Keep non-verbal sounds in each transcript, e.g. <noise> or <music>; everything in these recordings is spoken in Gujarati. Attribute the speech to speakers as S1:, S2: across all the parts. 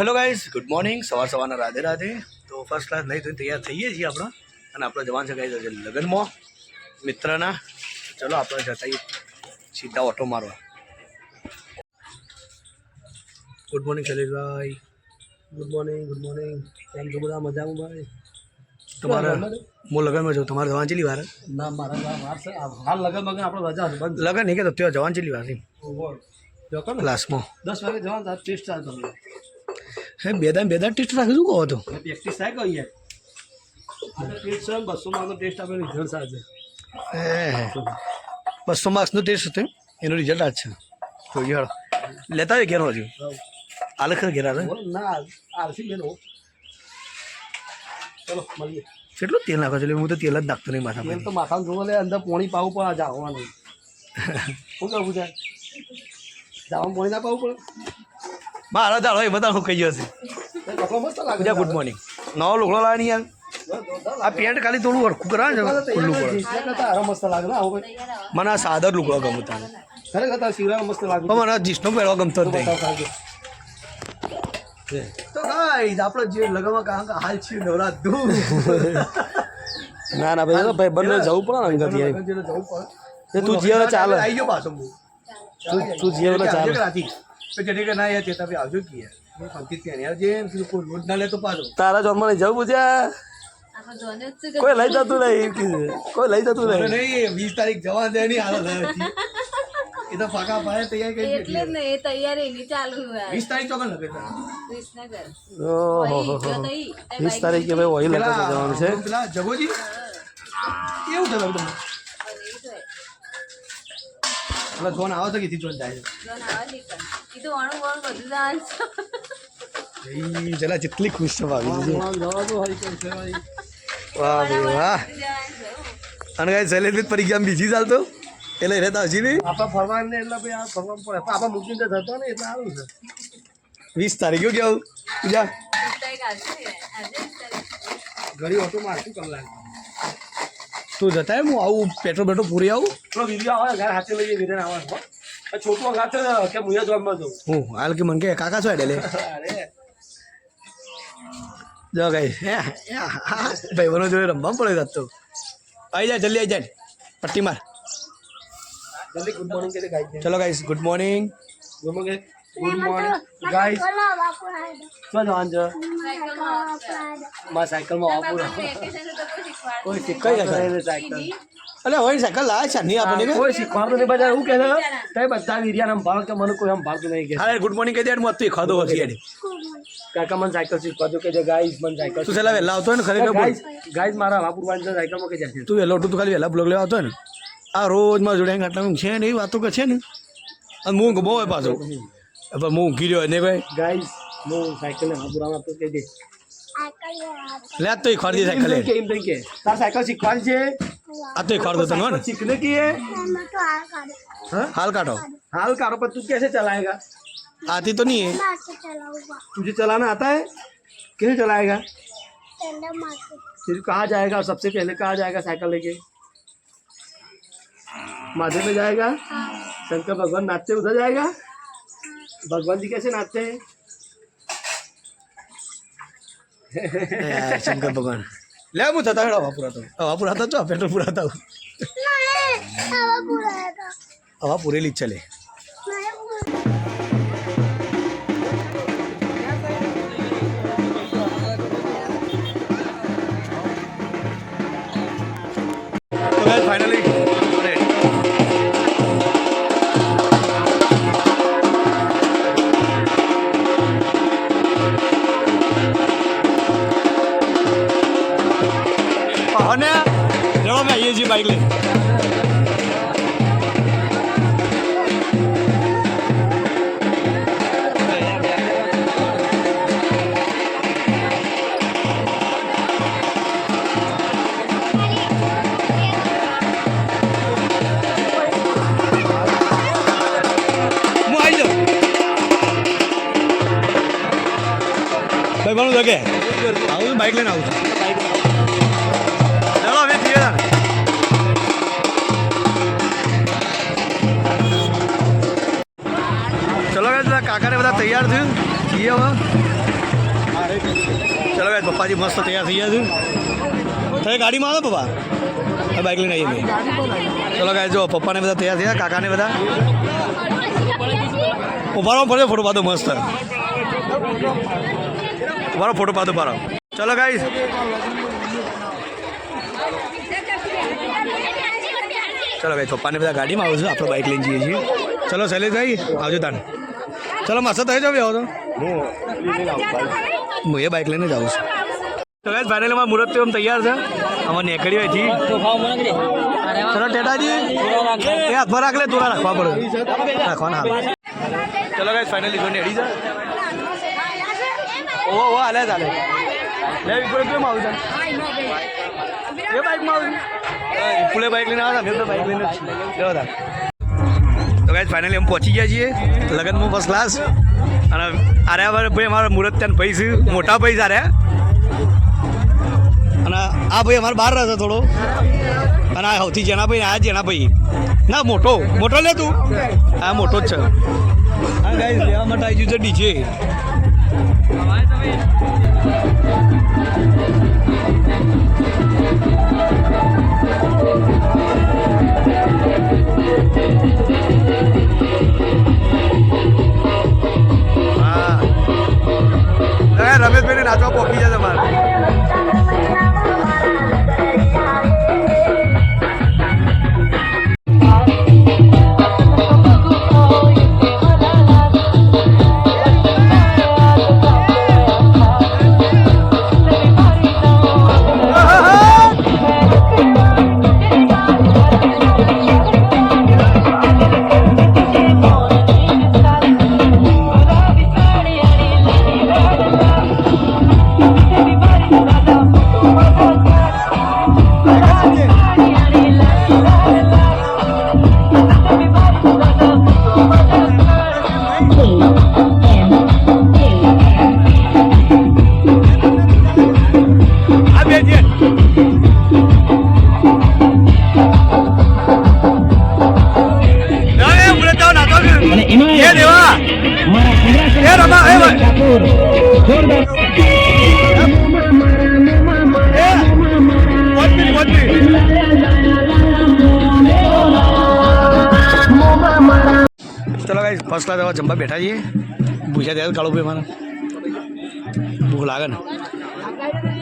S1: હેલો ગાઈઝ ગુડ મોર્નિંગ સવાર સવારના રાધે રાધે તો ફર્સ્ટ ક્લાસ નહીં થઈને તૈયાર થઈએ છીએ આપણે અને આપણો જવાન છે ગાઈઝ આજે લગ્નમાં મિત્રના ચલો આપણે જતા આવીએ સીધા ઓટો મારવા good morning Shaileshbhai
S2: good morning good morning કેમ છો બધા મજામાં ભાઈ
S1: તમારે હું લગ્નમાં છું તમારે જવાન ચેલી વાર
S2: ના મારા ગામ હાલ છે આ હાલ લગન મગન આપણે રજા છે બંધ
S1: લગ્ન નહીં કે તો ત્યાં જવાન ચેલી વાર છે
S2: જો કરો ને
S1: ક્લાસમાં
S2: દસ વાગે જવાનું તાર ટેસ્ટ ચાલતો હોય
S1: હે બે દાન બે દાન ટેસ્ટ રાખે શું કહો તો
S2: પ્રેક્ટિસ થાય કઈ યાર આજે ટેસ્ટ છે બસો માં ટેસ્ટ આપણે રિઝલ્ટ સાથે
S1: હે બસો માર્ક્સનો ટેસ્ટ હતો એનું રિઝલ્ટ આજ છે જોઈએ હાલો લેતા હોય ઘેરો હજુ આ લખર ઘેર આવે
S2: ના આરસી બેન હો ચલો મળીએ
S1: કેટલું તેલ નાખો છો એટલે હું તો તેલ જ નાખતો નહીં માથા
S2: તેલ
S1: પર
S2: તો માથામાં જોવો લે અંદર પોણી પાવું પણ આ જાવાનું શું કરવું છે જાવાનું પોણી ના પાવું પડે
S1: મારા દાડો એ બધા શું કહી જશે ગુડ મોર્નિંગ નવો લુગડો લાવે નહીં યાર. આ પેન્ટ ખાલી થોડું હરખું કરાવે ને ખુલ્લું પડે. મને આ સાદર લુગડો ગમતો મને જીસનો પહેરવા ગમતો જ નહીં. તો ગાઈઝ આપણો જે લગનમાં કાં હાલ છે નવરાત ધૂમ
S2: ના ના ભાઈ ભાઈ બંને જવું પડે ને અંગત
S1: જવું પડે.
S2: તું જીવે ચાલે તું જીવે ચાલે.
S1: તો જેને કે ના યાર ચેતા ભાઈ આવજો કે યાર. મેં પંક્તિ યાર જે કીધું કોઈ લોટ ના લે તો પાછો
S2: તારા જોનમાં નહીં જવું પૂછ્યા કોઈ લઈ જતું નહીં કોઈ લઈ જતું નહીં.
S1: નહીં વીસ તારીખ જવા દે નહીં હાલો એ તો ફાકા પાડે તૈયાર કરી
S3: એટલે જ ને એ તૈયારી ની ચાલુ હોય
S1: વીસ તારીખ ચોકન લગે
S2: ઓહો
S3: તો ઈ. તે
S2: વીસ
S3: બાઈક
S2: તારીખે ભાઈ વહી
S1: લગે
S2: જવાનું છે.
S1: પેલા જગોજી? કેવું
S3: થયું તમને?
S1: પેલા જોન આવો તો કીધી જોન જાય
S3: જો નાવા તો બધું
S1: જલા જેટલી ખુશ છે
S2: ભાઈ.
S1: વાહ વાહ અને કઈ શૈલેષ પરીક્ષા બીજી ચાલતો એટલે રહેતા હજી નહીં
S2: આપણા ફરવાનું ને એટલે ભાઈ આ ફરવાનું પડે આપણે મૂકીને તો જતો ને એટલે સારું છે
S1: વીસ તારીખે પૂજા
S3: ગયો વીસ
S2: ઘડી ઓટો મારશું કલાક
S1: તું જતા હું આવું પેટ્રોલ બેટ્રોલ પૂરી આવું
S2: વીડિયો આવે ઘર હાથે લઈએ વિધે આવવાનું હો આ છોટું અંગાત છે કે મુયા જોવામાં જવું
S1: હું હાલ કે મને કે કાકા છો એટલે
S2: અરે
S1: જો ગઈ ભાઈ બનો જોડે રમવા પડે જાત તો આવી જાય જલ્દી આવી જાય પટ્ટી માર
S2: જલ્દી ગુડ મોર્નિંગ કે ગાઈ
S1: ચલો guys good morning
S2: good morning good morning guys શું જવાનું છે
S3: સાયકલમાં આવશે.
S2: મારા સાયકલમાં આવું
S3: તો કોઈ ઈ
S1: અલે હોય સાયકલ લાવે છે નહીં આપણને
S2: કોઈ શીખવાડતું નહીં બધા એવું કહે છે તે બધા વિરિયા સંભાળ કે મને કોઈ સંભાળતું નહીં કે.
S1: અરે ગુડ મોર્નિંગ કહી દે હું અત્યારે ખાધો હતી યાર.
S2: કાકા મને સાયકલ શીખવાડજો કે જે ગાઈસ મને સાયકલ
S1: તું છેલ્લા વહેલા આવતો હોય ને ખરેખર ગાઈઝ
S2: ગાઈસ મારા વાપુર વાંચે સાયકલમાં કે જાય
S1: તું વહેલો તું ખાલી વહેલા બ્લોગ લેવા આવતો ને. આ રોજ મારા જોડે આટલા છે ને એવી વાતો કે છે ને? અને હું બહુ હોય પાછો. પણ હું ઊંઘી ને ભાઈ.
S2: ગાઈઝ હું સાયકલ ને વાપુરામાં આપતો કહી દે
S1: ले तो
S2: ही
S1: खरीदी
S2: साइकिल के इन दिन के तार साइकिल सिखवाल
S1: जे। आ तो ही खरीद तो मन
S2: सीखने की है? हाँ?
S1: हाल काटो।
S2: हाल काटो पर तू कैसे चलाएगा?
S1: आती तो नहीं है।
S2: तुझे चलाना आता है? कैसे चलाएगा? फिर कहाँ जाएगा? सबसे पहले कहाँ जाएगा साइकिल लेके? माधे में जाएगा? हाँ। शंकर भगवान नाचते उधर जाएगा? हाँ। भगवान जी कैसे नाचते हैं? <laughs>
S1: શંકર ભગવાન લે હું થતા હેડો હવા પુરાતો હવા પુરાતા છો પેટ્રોલ પુરાતા હવા પૂરેલી જ ચલે ફાઇનલી અને ચલો અમે આવીએ છીએ બાઇક લઈ હું આવી જાઉં ભાઈ ભણું લગે આવું છું બાઇક લઈને આવું છું કાકાને બધા તૈયાર થયું. છીએ હવે. ચલો ભાઈ પપ્પાજી મસ્ત તૈયાર થઈ ગયા છે. તમે ગાડીમાં આવો પપ્પા? બાઇક લઈને આવીએ ચલો ગાય જો પપ્પાને બધા તૈયાર થયા, કાકાને બધા. ઉભારો પડે ફોટો પાડો મસ્ત. ઉભારો ફોટો પાડો પાડો ચલો ગાઈસ ચલો ભાઈ પપ્પાને બધા ગાડીમાં આવું છું આપણે બાઇક લઈને જઈએ છીએ. ચલો શૈલેષભાઈ, આવજો તાન. ચલો મસ્ત થઈ જાવ આવો તો. હું એ બાઇક લઈને જ આવું છું. તો ગાઈસ ફાઇનલી માં મુહૂર્ત તો તૈયાર છે. અમારે નેકડી હોયથી ચલો ટેટાજી. એ હાથમાં રાખ લે તોરા રાખવા પડે. રાખવાના હાલ. ચલો ગાઈસ ફાઇનલી જોઈને હેડી જા ઓ ઓ હાલે ચાલે લે વિપુલ કેમ આવું છે? એ બાઇકમાં આવું વિપુલે બાઇક લઈને આવ્યા મેં તો બાઇક લઈને જવા તા તો ગાઈસ ફાઇનલી અમે પહોંચી ગયા છીએ. લગનમાં ફર્સ્ટ ક્લાસ અને આરે ભાઈ, અમારા મુહૂર્ત ત્યાં ભાઈ છે મોટા ભાઈ આર્યા અને આ ભાઈ અમારે બહાર રહેશે થોડો. અને આ સૌથી જેના ભાઈ આ જેના ભાઈ. ના, મોટો. મોટો લે તું. હા, મોટો જ છે. હા ગાઈસ લેવા માટે આવી ગયું છે ડીજે. রাজা বকি ચલો ગાઈસ ફર્સ્ટ ક્લાસ હવે જમવા બેઠા છીએ ભૂખ્યા ત્યારે કાળું ભાઈ મારે ભૂખ લાગે ને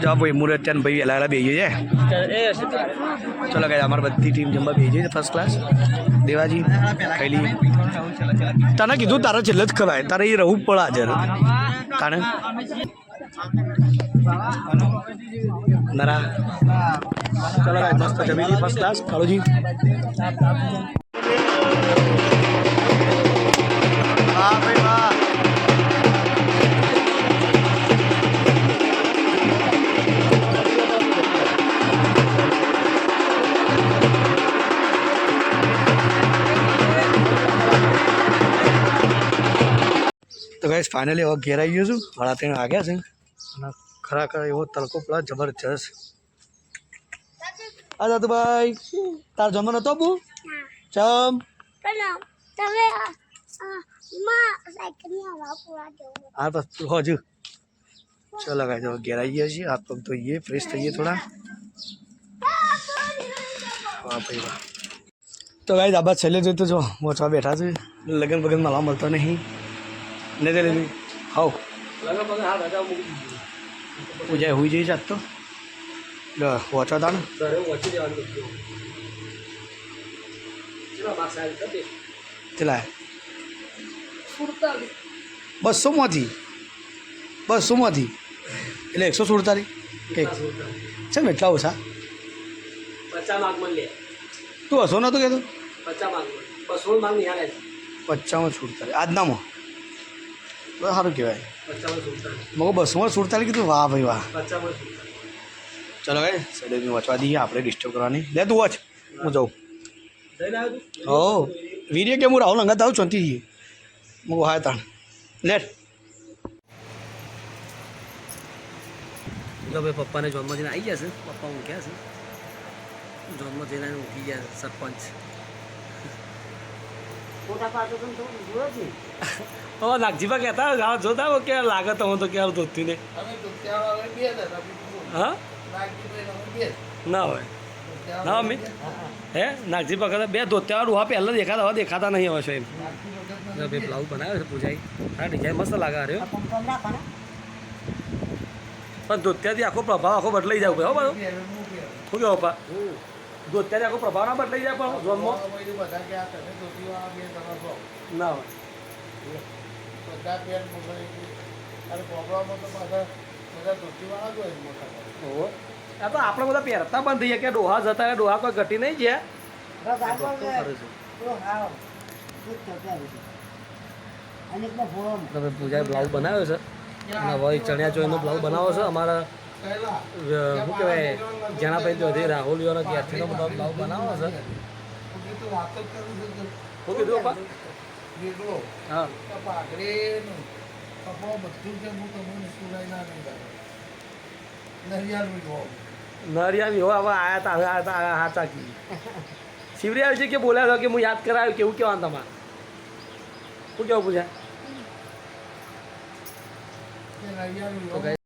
S1: જો ભાઈ મુરત ત્યાં ભાઈ વહેલા વહેલા બેસીએ છે ચલો ગાઈ અમારી બધી ટીમ જમવા બેસી છે ફર્સ્ટ ક્લાસ દેવાજી ખૈલી તને કીધું તારે છેલ્લે જ ખવાય તારે એ રહેવું જ પડે હાજર કાણે નરા ચલો ગાઈ મસ્ત જમી લી ફર્સ્ટ ક્લાસ કાળુજી વાહ ભાઈ વાહ તો ગાઈસ ફાઇનલી હવે ઘેર આવી ગયો છું. સાડા ત્રણ વાગ્યા છે. અને ખરેખર એવો તડકો પડે જબરજસ્ત. આ દાદુભાઈ તાર જમવાનો હતો બુ? ચમ.
S4: તમે આ, આ, માં સાયકલની હવા પૂરા જવું
S1: હા બસ હજુ ચલો ગાઈ હવે ઘેર આવી ગયા છીએ હાથ પગ ધોઈએ ફ્રેશ થઈએ થોડા વાહ ભાઈ વાહ તો ગાઈ આબા છેલ્લે જોઈ તો જો મોચવા બેઠા છે લગન બગન મળવા મળતો નહીં ને તે લીધું હાવ પૂજા હોઈ જઈ જાત તો લે વોચવા તા ને કેટલા બસોમાંથી બસોમાંથી એટલે એકસો સુડતાલીસ એક છે ને એટલા ઓછા તું હસો નતો કહેતો પચાવન સુડતાલીસ આજનામાં તો સારું કહેવાય મગો બસોમાં સુડતાલીસ કીધું વાહ ભાઈ વાહ ચલો ભાઈ સડેની વાંચવા દઈએ આપણે ડિસ્ટર્બ કરવાની લે તું વાંચ હું જાઉં હો વીડિયો કેમ હું રાહુલ અંગાત આવું ચોંતી જઈએ હું હા તાણ લેટ
S5: જો ભાઈ પપ્પાને જોબમાં જઈને આવી છે? પપ્પા ઊંઘ્યા છે? જોબમાં જઈને ઊંઘી ગયા છે સરપંચ. <laughs>
S2: હવે નાગજીભા કહેતા હોય, હા જોતા હોય કે લાગે તો હું તો ક્યારે ધોતી ને હા? ના હોય. ના મમ્મી હે નાગજીભા કહેતા બે ધોત્યા ડોહા પહેલાં દેખાતા હવે દેખાતા નહીં હવે એમ? બે બ્લાઉઝ બનાવ્યો છે પૂજાઈ હા ડિઝાઇન મસ્ત લાગે રહ્યો પણ ધોત્યાથી આખો પ્રભાવ આખો બદલાઈ જાય હો બધો શું કહો પા ધોત્યાથી આખો પ્રભાવ ના બદલાઈ જાય પણ જોનમાં ના હોય. આ તો આપણે બધા પહેરતા બંધ થઈ ગયા કે ડોહા જતા ડોહા કોઈ ઘટી નહીં ગયા. તમે પૂજાએ બ્લાઉઝ બનાવ્યો છે? અને હવે ચણિયા ચોળીનો બ્લાઉઝ બનાવો છે. અમારા શું કહેવાય જણાભાઈ તો હજી રાહુલિયોનો ક્યારથીનો બધો બ્લાઉઝ બનાવો છે. શું કીધું પપ્પા? હા. હવે આયા તા હા ચાકી શિવરિયા છે કે. બોલ્યા કે હું યાદ કરાવ્યું? કેવું કહેવાનું તમારે? શું કેવું પૂજા? de